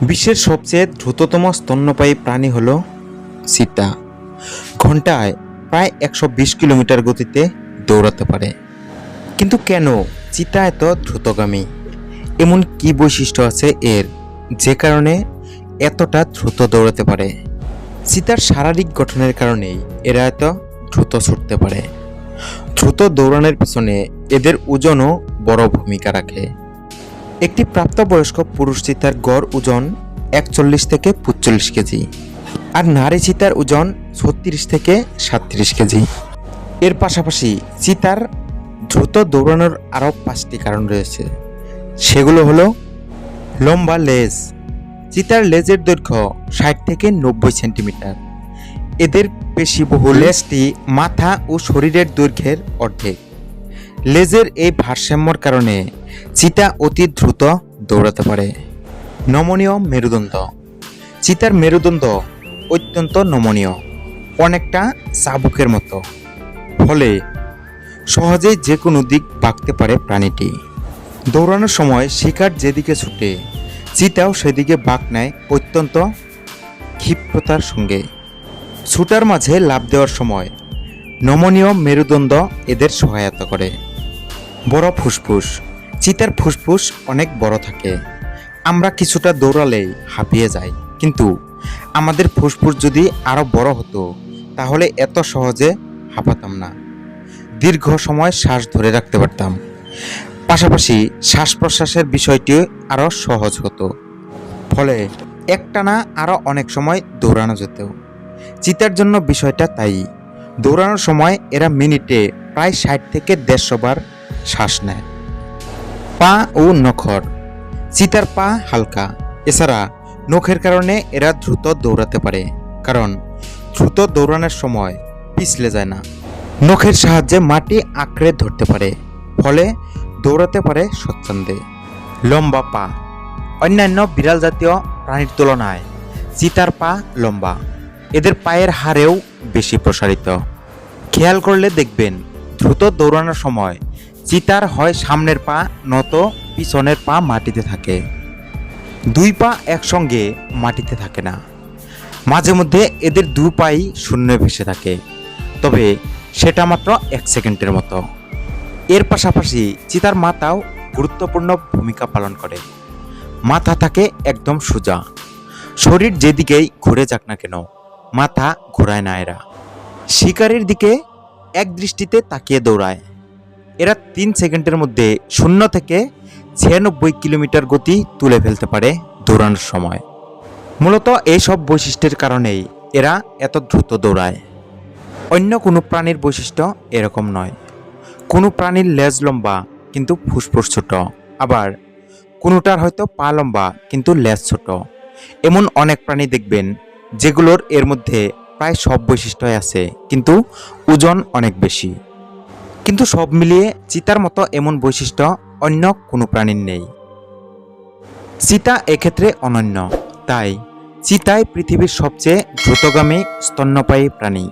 বিশ্বের সবচেয়ে দ্রুততম স্তন্যপায়ী প্রাণী হল চিতা ঘন্টায় প্রায় একশো বিশ কিলোমিটার গতিতে দৌড়াতে পারে। কিন্তু কেন চিতা এত দ্রুতগামী? এমন কি বৈশিষ্ট্য আছে এর যে কারণে এতটা দ্রুত দৌড়াতে পারে? চিতার শারীরিক গঠনের কারণেই এরা এত দ্রুত ছুটতে পারে। দ্রুত দৌড়ানোর পিছনে এদের ওজনও বড় ভূমিকা রাখে। একটি প্রাপ্তবয়স্ক পুরুষ চিতার গড় ওজন একচল্লিশ থেকে পঁচল্লিশ কেজি আর নারী চিতার ওজন ছত্রিশ থেকে সাতত্রিশ কেজি। এর পাশাপাশি চিতার দ্রুত দৌড়ানোর আরও পাঁচটি কারণ রয়েছে। সেগুলো হলো লম্বা লেজ। চিতার লেজের দৈর্ঘ্য ষাট থেকে নব্বই সেন্টিমিটার। এদের পেশিবহুল লেজটি মাথা ও শরীরের দৈর্ঘ্যের অর্ধেক। লেজের এই ভারসাম্যর কারণে চিতা অতি দ্রুত দৌড়াতে পারে। নমনীয় মেরুদণ্ড। চিতার মেরুদণ্ড অত্যন্ত নমনীয়, অনেকটা চাবুকের মতো। ফলে সহজেই যে কোনো দিক বাঁকতে পারে প্রাণীটি। দৌড়ানোর সময় শিকার যেদিকে ছুটে, চিতাও সেদিকে বাঁক নেয় অত্যন্ত ক্ষিপ্রতার সঙ্গে। ছুটার মাঝে লাভ দেওয়ার সময় নমনীয় মেরুদণ্ড এদের সহায়তা করে। বড় ফুসফুস। চিতার ফুসফুস অনেক বড় থাকে। আমরা কিছুটা দৌড়ালেই হাঁপিয়ে যাই। কিন্তু আমাদের ফুসফুস যদি আরও বড় হতো, তাহলে এত সহজে হাঁপাতাম না। দীর্ঘ সময় শ্বাস ধরে রাখতে পারতাম। পাশাপাশি শ্বাস প্রশ্বাসের বিষয়টি আরও সহজ হতো। ফলে একটানা আরও অনেক সময় দৌড়ানো যেত। চিতার জন্য বিষয়টা তাই। দৌড়ানোর সময় এরা মিনিটে প্রায় ষাট থেকে দেড়শো বার শ্বাস নেয়। পা ও নখর। চিতার পা হালকা। এছাড়া নখের কারণে এরা দ্রুত দৌড়াতে পারে, কারণ দ্রুত দৌড়ানোর সময় পিছলে যায় না। নখের সাহায্যে মাটি আঁকড়ে ধরতে পারে, ফলে দৌড়াতে পারে স্বচ্ছন্দে। লম্বা পা। অন্যান্য বিড়াল জাতীয় প্রাণীর তুলনায় চিতার পা লম্বা। এদের পায়ের হাড়েও বেশি প্রসারিত। খেয়াল করলে দেখবেন দ্রুত দৌড়ানোর সময় চিতার হয় সামনের পা, নত পিছনের পা মাটিতে থাকে। দুই পা একসঙ্গে মাটিতে থাকে না। মাঝে মধ্যে এদের দু পাই শূন্য ভেসে থাকে। তবে সেটা মাত্র এক সেকেন্ডের মতো। এর পাশাপাশি চিতার মাথাও গুরুত্বপূর্ণ ভূমিকা পালন করে। মাথা থাকে একদম সোজা। শরীর যেদিকেই ঘুরে যাক না কেন, মাথা ঘোরায় না এরা। শিকারের দিকে এক দৃষ্টিতে তাকিয়ে দৌড়ায়। এরা তিন সেকেন্ডের মধ্যে শূন্য থেকে ছিয়ানব্বই কিলোমিটার গতি তুলে ফেলতে পারে দৌড়ানোর সময়। মূলত এই সব বৈশিষ্ট্যের কারণেই এরা এত দ্রুত দৌড়ায়। অন্য কোনো প্রাণীর বৈশিষ্ট্য এরকম নয়। কোনো প্রাণীর লেজ লম্বা, কিন্তু ফুসফুস ছোট। আবার কোনোটার হয়তো পা লম্বা, কিন্তু লেজ ছোট। এমন অনেক প্রাণী দেখবেন, যেগুলোর এর মধ্যে প্রায় সব বৈশিষ্ট্যই আছে, কিন্তু ওজন অনেক বেশি। কিন্তু সব মিলিয়ে চিতার মতো এমন বৈশিষ্ট্য অন্য কোনো প্রাণীর নেই। চিতা এক্ষেত্রে অনন্য, তাই চিতাই পৃথিবীর সবচেয়ে দ্রুতগামী স্তন্যপায়ী প্রাণী।